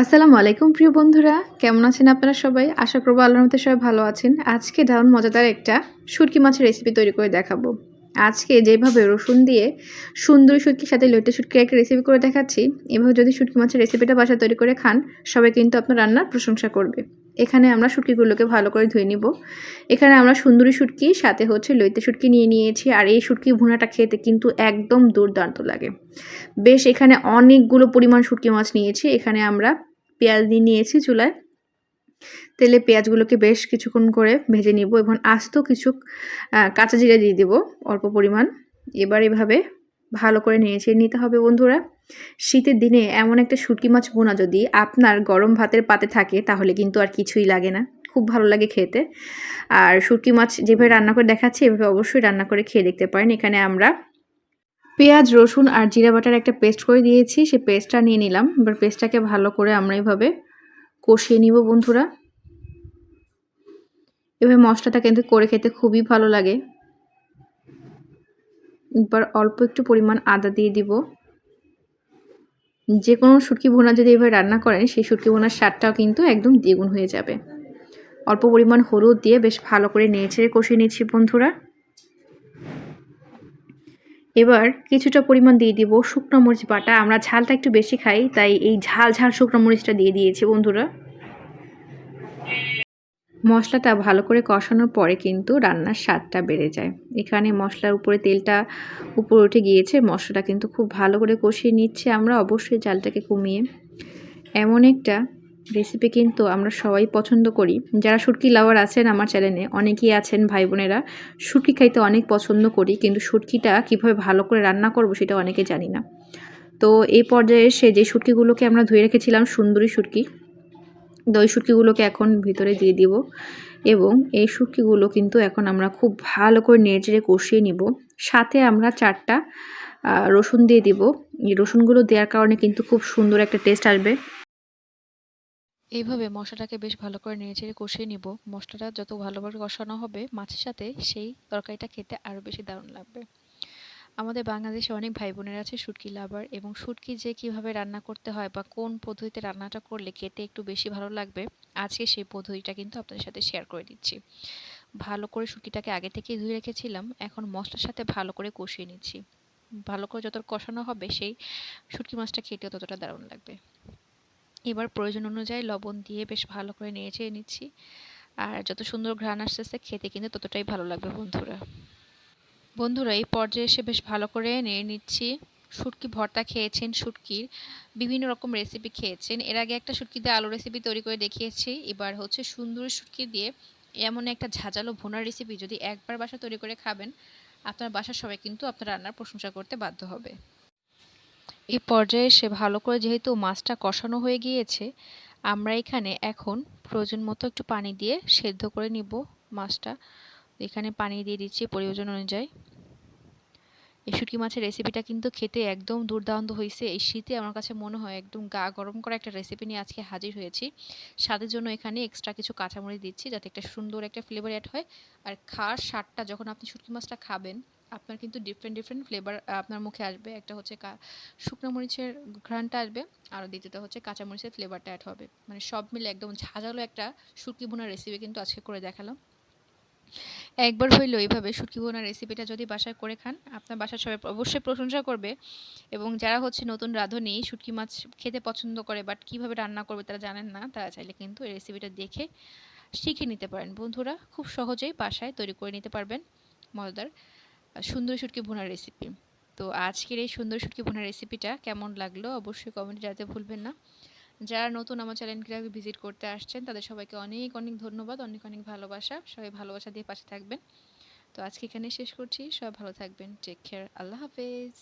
আসসালামু আলাইকুম, প্রিয় বন্ধুরা। কেমন আছেন আপনারা সবাই? আশা করব আল্লাহর মধ্যে সবাই ভালো আছেন। আজকে দারুণ মজাদার একটা শুটকি মাছের রেসিপি তৈরি করে দেখাবো। আজকে যেভাবে রসুন দিয়ে সুন্দরী শুটকির সাথে লইটে শুটকির একটা রেসিপি করে দেখাচ্ছি, এভাবে যদি শুটকি মাছের রেসিপিটা বাসা তৈরি করে খান, সবাই কিন্তু আপনার রান্নার প্রশংসা করবে। এখানে আমরা শুটকিগুলোকে ভালো করে ধুয়ে নিব। এখানে আমরা সুন্দরী শুটকি, সাথে হচ্ছে লইতে শুটকি নিয়ে নিয়েছি, আর এই শুটকি ভুনাটা খেতে কিন্তু একদম দুর্দান্ত লাগে। বেশ, এখানে অনেকগুলো পরিমাণ শুটকি মাছ নিয়েছি। এখানে আমরা পেঁয়াজ দিয়ে নিয়েছি চুলায়। তেলে পেঁয়াজগুলোকে বেশ কিছুক্ষণ করে ভেজে নিব এবং আস্ত কিছু কাঁচা জিরে দিয়ে দিব অল্প পরিমাণ। এবার এভাবে ভালো করে নিয়েছে নিতে হবে বন্ধুরা। শীতের দিনে এমন একটা শুটকি মাছ বোনা যদি আপনার গরম ভাতের পাতে থাকে তাহলে কিন্তু আর কিছুই লাগে না। খুব ভালো লাগে খেতে। আর শুটকি মাছ যেভাবে রান্না করে দেখাচ্ছি, এভাবে অবশ্যই রান্না করে খেয়ে দেখতে পারেন। এখানে আমরা পেঁয়াজ, রসুন আর জিরা বাটার একটা পেস্ট করে দিয়েছি। সে পেস্টটা নিয়ে নিলাম। এবার পেস্টটাকে ভালো করে আমরা এইভাবে কষিয়ে নিব বন্ধুরা। এভাবে মশলাটা কিন্তু করে খেতে খুবই ভালো লাগে। এবার অল্প একটু পরিমাণ আদা দিয়ে দিব। যে কোনো শুটকি ভোনা যদি এভাবে রান্না করেন, সেই শুটকি ভোনার স্বাদটাও কিন্তু একদম দ্বিগুণ হয়ে যাবে। অল্প পরিমাণ হলুদ দিয়ে বেশ ভালো করে নেড়ে ছেড়ে কষিয়ে নিচ্ছি বন্ধুরা। এবার কিছুটা পরিমাণ দিয়ে দিব শুকনো মরিচ বাটা। আমরা ঝালটা একটু বেশি খাই, তাই এই ঝাল ঝাল শুকনো মরিচটা দিয়ে দিয়েছি বন্ধুরা। মশলাটা ভালো করে কষানোর পরে কিন্তু রান্নার স্বাদটা বেড়ে যায়। এখানে মশলার উপরে তেলটা উপরে উঠে গিয়েছে, মশলাটা কিন্তু খুব ভালো করে কষিয়ে নিচ্ছে আমরা অবশ্যই জালটাকে কমিয়ে। এমন একটা রেসিপি কিন্তু আমরা সবাই পছন্দ করি। যারা শুটকি লাভার আছেন আমার চ্যানেলে অনেকেই আছেন ভাই বোনেরা। শুটকি খাইতে অনেক পছন্দ করি, কিন্তু শুটকিটা কীভাবে ভালো করে রান্না করব সেটা অনেকে জানি না। তো এই পর্যায়ে এসে যে শুটকিগুলোকে আমরা ধুয়ে রেখেছিলাম, সুন্দরী শুটকি দই শুটকিগুলোকে এখন ভিতরে দিয়ে দিব এবং এই শুটকিগুলো কিন্তু এখন আমরা খুব ভালো করে নেড়ে কষিয়ে নিব। সাথে আমরা চারটা রসুন দিয়ে দিব। এই রসুনগুলো দেওয়ার কারণে কিন্তু খুব সুন্দর একটা টেস্ট আসবে। এইভাবে মশলাটাকে বেশ ভালো করে নেড়েচেড়ে কষিয়ে নিব। মশলাটা যত ভালোভাবে কষানো হবে, মাছের সাথে সেই তরকারিটা খেতে আরও বেশি দারুণ লাগবে। আমাদের বাংলাদেশে অনেক ভাই বোনের আছে শুটকি লাভার এবং শুটকি যে কীভাবে রান্না করতে হয় বা কোন পদ্ধতিতে রান্নাটা করলে খেতে একটু বেশি ভালো লাগবে, আজকে সেই পদ্ধতিটা কিন্তু আপনাদের সাথে শেয়ার করে দিচ্ছি। ভালো করে শুটকিটাকে আগে থেকেই ধুয়ে রেখেছিলাম, এখন মশলার সাথে ভালো করে কষিয়ে নিচ্ছি। ভালো করে যত কষানো হবে, সেই শুটকি মাছটা খেতেও ততটা দারুণ লাগবে। এবার প্রয়োজন অনুযায়ী লবণ দিয়ে বেশ ভালো করে নেড়ে চেড়ে নিচ্ছি। আর যত সুন্দর ঘ্রাণ আসতেছে, খেতে কিন্তু ততটাই ভালো লাগবে বন্ধুরা। বন্ধুরা, এই পর্যায়ে এসে বেশ ভালো করে নেড়ে নিচ্ছি। শুটকি ভর্তা খেয়েছেন শুটকির। বিভিন্ন রকম রেসিপি খেয়েছেন। এর আগে একটা শুটকি দিয়ে আলু রেসিপি তৈরি করে দেখিয়েছি। এবার হচ্ছে সুন্দর শুটকি দিয়ে এমন একটা ঝাঁঝালো ভোনার রেসিপি যদি একবার বাসা তৈরি করে খাবেন, আপনার বাসার সবাই কিন্তু আপনার রান্নার প্রশংসা করতে বাধ্য হবে। এই পর্যায়ে এসে ভালো করে যেহেতু মাছটা কষানো হয়ে গিয়েছে, আমরা এখানে এখন প্রয়োজন মতো একটু পানি দিয়ে সেদ্ধ করে নিব মাছটা। এখানে পানি দিয়ে দিচ্ছি প্রয়োজন অনুযায়ী। এই শুটকি মাছের রেসিপিটা কিন্তু খেতে একদম দুর্দান্ত হয়েছে। এই শীতে আমার কাছে মনে হয় একদম গা গরম করা একটা রেসিপি নিয়ে আজকে হাজির হয়েছি। স্বাদের জন্য এখানে এক্সট্রা কিছু কাঁচামরিচ দিচ্ছি যাতে একটা সুন্দর একটা ফ্লেভার অ্যাড হয়। আর খাওয়ার স্বাদটা যখন আপনি শুটকি মাছটা খাবেন, আপনার কিন্তু ডিফারেন্ট ডিফারেন্ট ফ্লেভার আপনার মুখে আসবে। একটা হচ্ছে শুকনো মরিচের ঘ্রাণটা আসবে, আর দ্বিতীয়টা হচ্ছে কাঁচা মরিচের ফ্লেভারটা অ্যাড হবে। মানে সব মিলে একদম ঝাঁঝালো একটা শুটকি বোনার রেসিপি কিন্তু আজকে করে দেখালাম। একবার হইল এইভাবে শুটকি বোনার রেসিপিটা যদি বাসায় করে খান, আপনার বাসার সবাই অবশ্যই প্রশংসা করবে এবং যারা হচ্ছে নতুন রাঁধুনি শুটকি মাছ খেতে পছন্দ করে বাট কীভাবে রান্না করবে তারা জানেন না, তারা চাইলে কিন্তু এই রেসিপিটা দেখে শিখে নিতে পারেন। বন্ধুরা, খুব সহজেই বাসায় তৈরি করে নিতে পারবেন মজাদার সুন্দর শুটকি ভুনার রেসিপি তো আজকের এই সুন্দর শুটকি ভুনার রেসিপিটা কেমন লাগল অবশ্যই কমেন্টে জানাতে ভুলবেন না। যারা নতুন আমার চ্যানেলকে ভিজিট করতে আসছেন, তাদের সবাইকে অনেক অনেক ধন্যবাদ, অনেক অনেক ভালোবাসা। সবাই ভালোবাসা দিয়ে পাশে থাকবেন। তো আজকে এখানে শেষ করছি। সবাই ভালো থাকবেন। টেক কেয়ার আল্লাহ হাফেজ।